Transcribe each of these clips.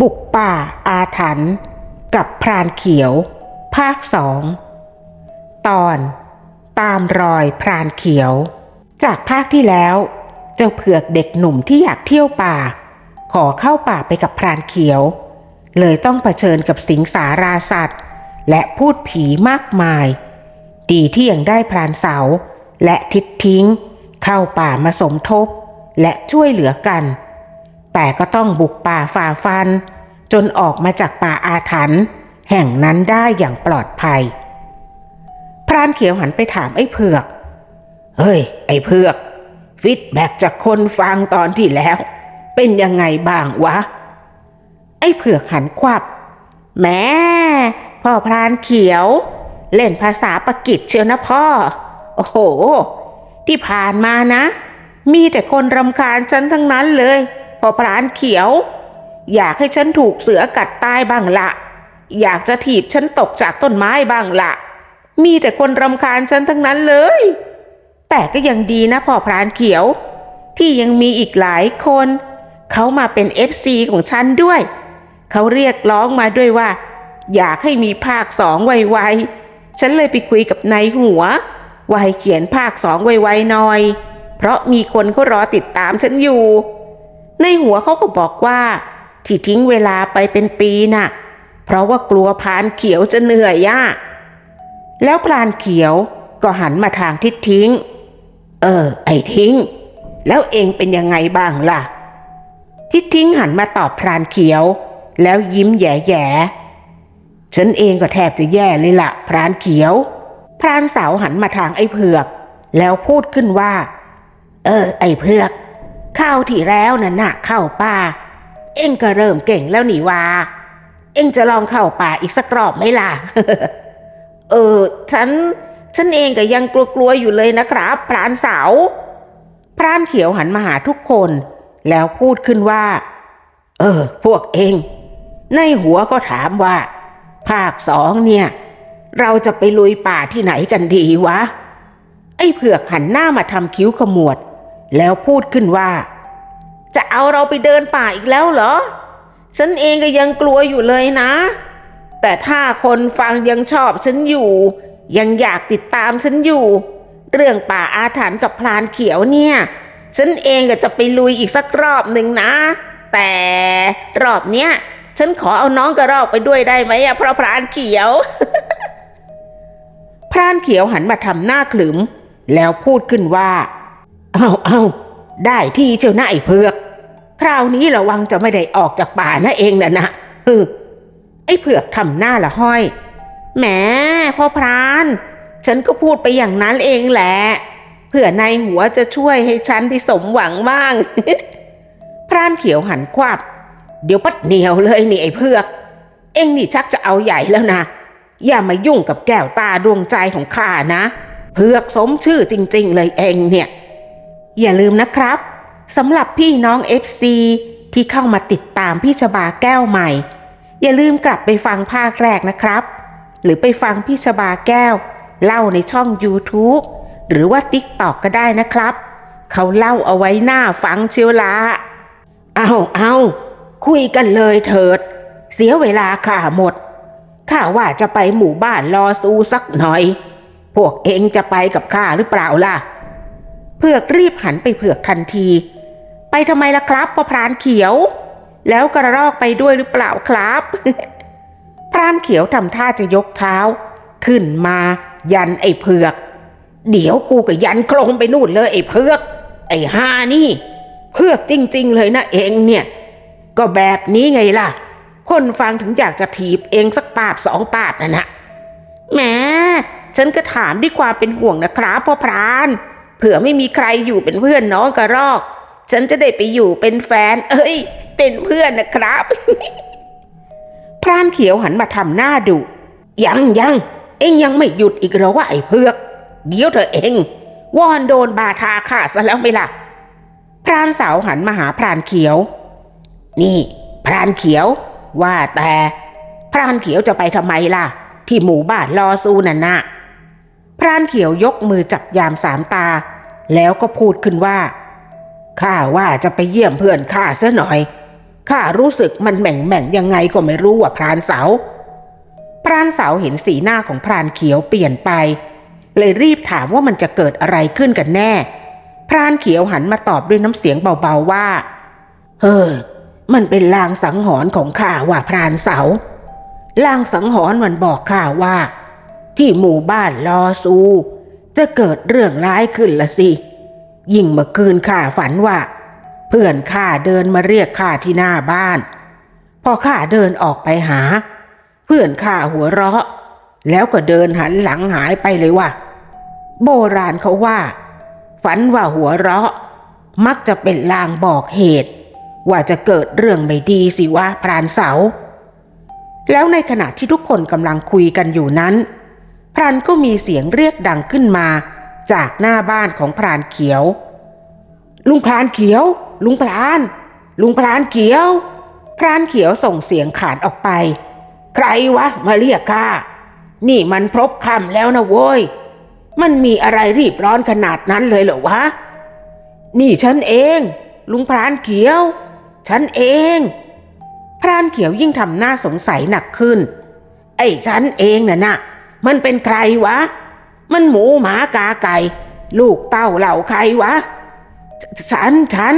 บุกป่าอาถรรพ์กับพรานเขียว ภาคสองตอนตามรอยพรานเขียว จากภาคที่แล้ว เจ้าเผือกเด็กหนุ่มที่อยากเที่ยวป่า ขอเข้าป่าไปกับพรานเขียว เลยต้องเผชิญกับสิงสาราสัตว์ และพูดผีมากมาย ดีที่ยังได้พรานเสา และทิดทิ้ง เข้าป่ามาสมทบ และช่วยเหลือกัน แต่ก็ต้องบุกป่าฝ่าฟัน จนออกมาจากป่าอาถรรพ์แห่งนั้นได้อย่างปลอดภัย พรานเขียวหันไปถามไอ้เผือก เฮ้ย ไอ้เผือกฟีดแบ็กจากคนฟังตอนที่แล้ว เป็นยังไงบ้างวะ ไอ้เผือกหันควับแม่พ่อพรานเขียว เล่นภาษาปากิจเชียวนะพ่อ โอ้โห ที่ผ่านมานะ มีแต่คนรำคาญฉันทั้งนั้นเลย พ่อพรานเขียว อยากให้ฉันถูกเสือกัดตายบ้างละ อยากจะถีบฉันตกจากต้นไม้บ้างละ มีแต่คนรำคาญฉันทั้งนั้นเลย แต่ก็ยังดีนะพ่อพรานเขียว ที่ยังมีอีกหลายคน เขามาเป็น FC ของฉันด้วย เขาเรียกร้องมาด้วยว่า อยากให้มีภาคสองไวๆ ฉันเลยไปคุยกับนายหัวว่าให้เขียนภาคสองไวๆหน่อย เพราะมีคนเขารอติดตามฉันอยู่ ในหัวเขาก็บอกว่า ที่ทิ้งเวลาไปเป็นปีน่ะ เพราะว่ากลัวพรานเขียวจะเหนื่อยย่ะแล้วพรานเขียวก็หันมาทางทิศทิ้ง เออ ไอ้ทิ้ง แล้วเองเป็นยังไงบ้างล่ะ ทิศทิ้งหันมาตอบพรานเขียว แล้วยิ้มแย่ๆฉันเองก็แทบจะแย่เลยล่ะ พรานเขียว พรานสาวหันมาทางไอ้เผือก แล้วพูดขึ้นว่า เออ ไอ้เผือก ข้าวที่แล้วน่ะหนะเข้าป่า เอ็งก็เริ่มเก่งแล้วนี่วาเอ็งจะลองเข้าป่าอีกสักรอบไหมล่ะ เออ ฉัน ฉันเองก็ยังกลัวๆอยู่เลยนะครับพรานสาวพรานเขียวหันมาหาทุกคน แล้วพูดขึ้นว่า เออ พวกเอง ในหัวก็ถามว่า ภาคสองเนี่ย เราจะไปลุยป่าที่ไหนกันดีวะ ไอ้เผือกหันหน้ามาทำคิ้วขมวด แล้วพูดขึ้นว่า จะเอาเราไปเดินป่าอีกแล้วเหรอ ฉันเองก็ยังกลัวอยู่เลยนะ แต่ถ้าคนฟังยังชอบฉันอยู่ ยังอยากติดตามฉันอยู่ เรื่องป่าอาถรรพ์กับพลานเขียวเนี่ย ฉันเองก็จะไปลุยอีกสักรอบหนึ่งนะ แต่รอบเนี้ยฉันขอเอาน้องกระรอกไปด้วยได้ไหมอะเพราะพรานเขียว พรานเขียวหันมาทำหน้าขลึม แล้วพูดขึ้นว่า เอาเอา ได้ที่เจ้าหน้าไอ้เพือก คราวนี้ระวังจะไม่ได้ออกจากป่านะเองนะนะฮึไอ้เผือกทำหน้าละห้อย แหมพ่อพราน ฉันก็พูดไปอย่างนั้นเองแหละเพื่อนายหัวจะช่วยให้ฉันได้สมหวังบ้าง พรานเขียวหันควับ เดี๋ยวปัดเหนียวเลยนี่ไอ้เผือก เอ็งนี่ชักจะเอาใหญ่แล้วนะ อย่ามายุ่งกับแก้วตาดวงใจของข้านะ เผือกสมชื่อจริง ๆ เลยเองเนี่ย อย่าลืมนะครับสำหรับพี่น้อง FC ที่เข้ามาติดตามพี่ชบาแก้วใหม่ อย่าลืมกลับไปฟังภาคแรกนะครับ หรือไปฟังพี่ชบาแก้ว เล่าในช่อง YouTube หรือว่า TikTok ก็ได้นะครับ เขาเล่าเอาไว้หน้าฟังเชียวละเอาเอาคุยกันเลยเถิด เสียเวลาข้าหมดข้าว่าจะไปหมู่บ้านรอซูสักหน่อย พวกเองจะไปกับข้าหรือเปล่าล่ะ เผือกรีบหันไปเผือกทันที ไปทำไมล่ะครับพอพรานเขียว แล้วกระรอกไปด้วยหรือเปล่าครับพรานเขียวทำท่าจะยกเท้า ขึ้นมา ยันไอ้เผือก เดี๋ยวกูก็ยันโคลงไปนู่นเลยไอ้เผือก ไอ้ห่านี่ เผือกจริง ๆ เลยนะเองเนี่ย ก็แบบนี้ไงล่ะ คนฟังถึงอยากจะถีบเองสักปาดสองปาดนะนะแหมฉันก็ถามด้วยความเป็นห่วงนะครับพ่อพราน เผื่อไม่มีใครอยู่เป็นเพื่อนน้องกระรอก ฉันจะได้ไปอยู่เป็นแฟน เอ้ย เป็นเพื่อนนะครับ พรานเขียวหันมาทำหน้าดุยังยังเอ็งยังไม่หยุดอีกเหรอว่าไอ้เพือกเดี๋ยวเธอเองวอนโดนบาทาขาดซะแล้วไหมล่ะ พรานสาวหันมาหาพรานเขียว นี่ พรานเขียว ว่าแต่ พรานเขียวจะไปทำไมล่ะ ที่หมู่บ้านลอซูน่ะนะ พรานเขียวยกมือจับยามสามตา แล้วก็พูดขึ้นว่าข้าว่าจะไปเยี่ยมเพื่อนข้าซะหน่อยข้ารู้สึกมันแหม่งแหม่งยังไงก็ไม่รู้ว่าพรานเสาพรานเสาเห็นสีหน้าของพรานเขียวเปลี่ยนไป เลยรีบถามว่ามันจะเกิดอะไรขึ้นกันแน่ พรานเขียวหันมาตอบด้วยน้ำเสียงเบาๆว่า เฮ้ยมันเป็นลางสังหรณ์ของข้าว่าพรานเสาลางสังหรณ์มันบอกข้าว่า ที่หมู่บ้านลอซู จะเกิดเรื่องร้ายขึ้นละสิ ยิ่งเมื่อคืนข้าฝันว่า เพื่อนข้าเดินมาเรียกข้าที่หน้าบ้าน พอข้าเดินออกไปหา เพื่อนข้าหัวเราะ แล้วก็เดินหันหลังหายไปเลยว่ะโบราณเขาว่า ฝันว่าหัวเราะ มักจะเป็นลางบอกเหตุ ว่าจะเกิดเรื่องไม่ดีสิวะพรานเสา แล้วในขณะที่ทุกคนกำลังคุยกันอยู่นั้น พรานก็มีเสียงเรียกดังขึ้นมา จากหน้าบ้านของพรานเขียว ลุงพรานเขียว ลุงพราน ลุงพรานเขียว พรานเขียวส่งเสียงขานออกไป ใครวะมาเรียกข้านี่มันพบคำแล้วนะโว้ย มันมีอะไรรีบร้อนขนาดนั้นเลยเหรอวะ นี่ฉันเอง ลุงพรานเขียว ฉันเอง พรานเขียวยิ่งทำหน้าสงสัยหนักขึ้น ไอ้ฉันเองน่ะนะ มันเป็นใครวะ มันหมูหมากาไก่ ลูกเต้าเหล่าใครวะ ฉันฉัน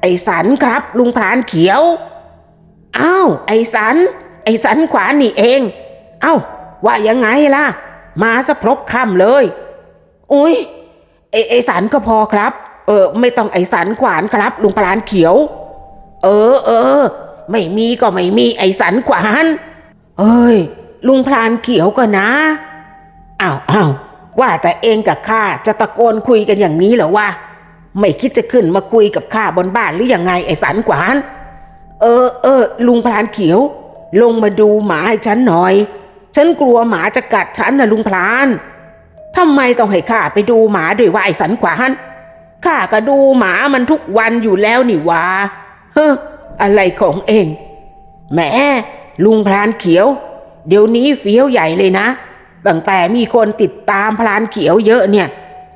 ไอสันครับ ลุงพรานเขียว อ้าว ไอสัน ไอสันขวานนี่เอง เอ้า ว่ายังไงล่ะ มาสะพรบค่ำเลย อุ้ยไอไอสันก็พอครับ เออ ไม่ต้องไอสันขวานครับ ลุงพรานเขียว เออเออ ไม่มีก็ไม่มีไอสันขวาน เอ้ย ลุงพรานเขียวก็นนะอ้าวอ้าวว่าแต่เองกับข้าจะตะโกนคุยกันอย่างนี้เหรอวะไม่คิดจะขึ้นมาคุยกับข้าบนบ้านหรือยังไงไอ้สันขวาน เออเออลุงพรานเขียว ลงมาดูหมาให้ฉันหน่อย ฉันกลัวหมาจะกัดฉันนะลุงพรานทำไมต้องให้ข้าไปดูหมาด้วยว่าไอ้สันขวานข้าก็ดูหมามันทุกวันอยู่แล้วนี่วะเฮ้ออะไรของเองแหมลุงพรานเขียว เดี๋ยวนี้เฟี้ยวใหญ่เลยนะ ตั้งแต่มีคนติดตามพรานเขียวเยอะเนี่ย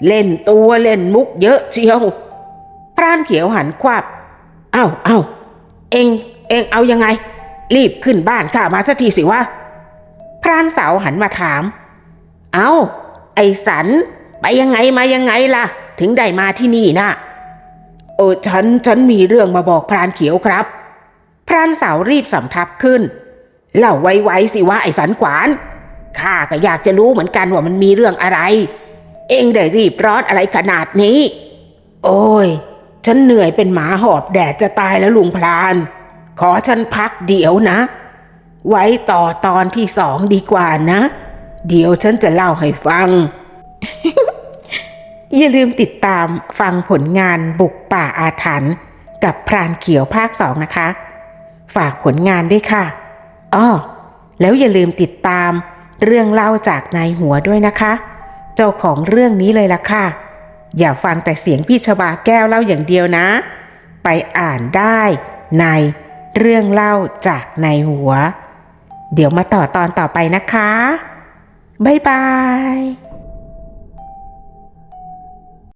เล่นตัวเล่นมุกเยอะเชียว พรานเขียวหันควับเอ้าเอ้าเองเองเอายังไง รีบขึ้นบ้านข้ามาสักทีสิวะพรานสาวหันมาถาม เอา้า ไอสัน ไปยังไงมายังไงล่ะ ถึงได้มาที่นี่นะเออฉัน ฉันมีเรื่องมาบอกพรานเขียวครับ พรานสาวรีบสำทับขึ้น เล่าไวๆสิว่าไอสันขวานข้าก็อยากจะรู้เหมือนกันว่ามันมีเรื่องอะไร เอ็งได้รีบร้อนอะไรขนาดนี้ โอ้ย ฉันเหนื่อยเป็นหมาหอบแดดจะตายแล้วลุงพลาน ขอฉันพักเดี๋ยวนะ ไว้ต่อตอนที่สองดีกว่านะ เดี๋ยวฉันจะเล่าให้ฟัง อย่าลืมติดตามฟังผลงานบุกป่าอาถรรพ์กับพรานเขียวภาคสองนะคะ ฝากผลงานด้วยค่ะ อ้อแล้วอย่าลืมติดตามเรื่องเล่าจากนายหัวด้วยนะคะ เจ้าของเรื่องนี้เลยล่ะค่ะ อย่าฟังแต่เสียงพี่ชบาแก้วเล่าอย่างเดียวนะ ไปอ่านได้ในเรื่องเล่าจากนายหัว เดี๋ยวมาต่อตอนต่อไปนะคะ บ๊ายบาย